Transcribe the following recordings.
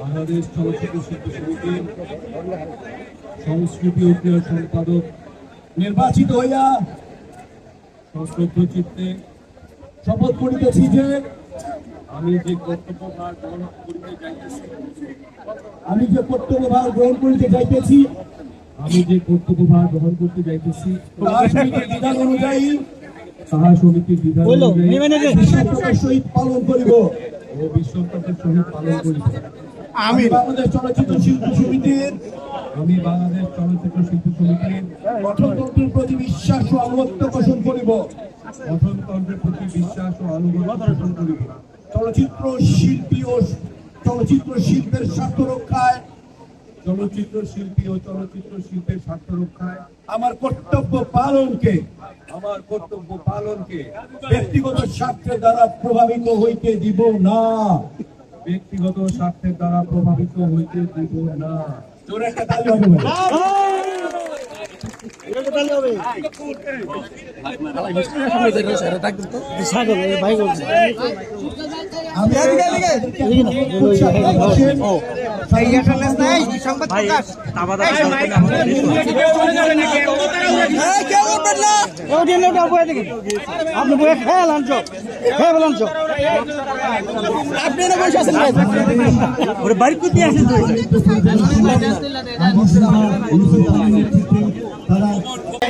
বাংলাদেশ চলচ্চিত্র সমিতির সংস্কৃতি ক্রীড়া সম্পাদক নির্বাচিত হইয়া সশ্রদ্ধ চিত্তে শপথ করিতেছি যে আমি যে কর্তব্যভার গ্রহণ করিতে যাইতেছি আমি যে কর্তব্যভার গ্রহণ করিতে যাইতেছি আমি যে কর্তব্যভার গ্রহণ করতে যাইতেছি বিধান অনুযায়ী তাহা সমিতির বিধান অনুযায়ী সহিত পালন করিব। ও সহিত পালন করিব। আমি বাংলাদেশ চলচ্চিত্র শিল্পী সমিতির আমি বাংলাদেশ চলচ্চিত্র শিল্পী সমিতির গঠনতন্ত্রের প্রতি বিশ্বাস ও আনুগত্য পোষণ করিব। গঠনতন্ত্রের প্রতি বিশ্বাস ও আনুগত্য পোষণ করিব। চলচ্চিত্র শিল্পী ও চলচ্চিত্র শিল্পের স্বার্থ রক্ষায় চলচ্চিত্র শিল্পী ও চলচ্চিত্র শিল্পের স্বার্থ রক্ষায় আমার কর্তব্য পালনকে আমার কর্তব্য পালনকে ব্যক্তিগত স্বার্থের দ্বারা প্রভাবিত হইতে দিব না ব্যক্তিগত স্বার্থের দ্বারা প্রভাবিত হইতে দিব না জোরে একটা তালি হবে ভাই। প্রকাশ আপনি বইয়ে খেয়াল আনছো খেয়াল আনছো আপনি বাড়ি কুতি আছেন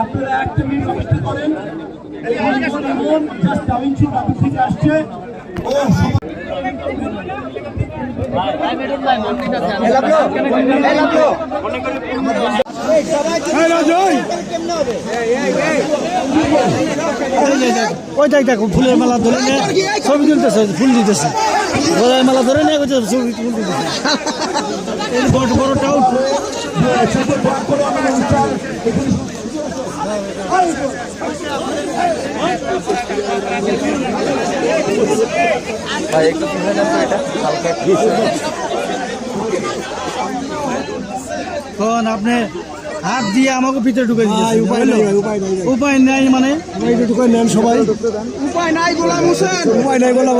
আপনারা একটা মিনিট অপেক্ষা করেন। থেকে আসছে। ওই দেখ দেখো ফুলের মালা ধরে নিয়ে ছবি তুলতেছে ফুল দিতেছে। ফুলের মালা ধরে নিয়ে ছবি ফুল দিতেছে এই বড় তখন আপনি হাত দিয়ে আমাকে ভিতরে ঢুকে উপায় নেই উপায় নেই। মানে? ঢুকে নেন সবাই। উপায় নাই গোলাম হোসেন। উপায় নাই গোলাম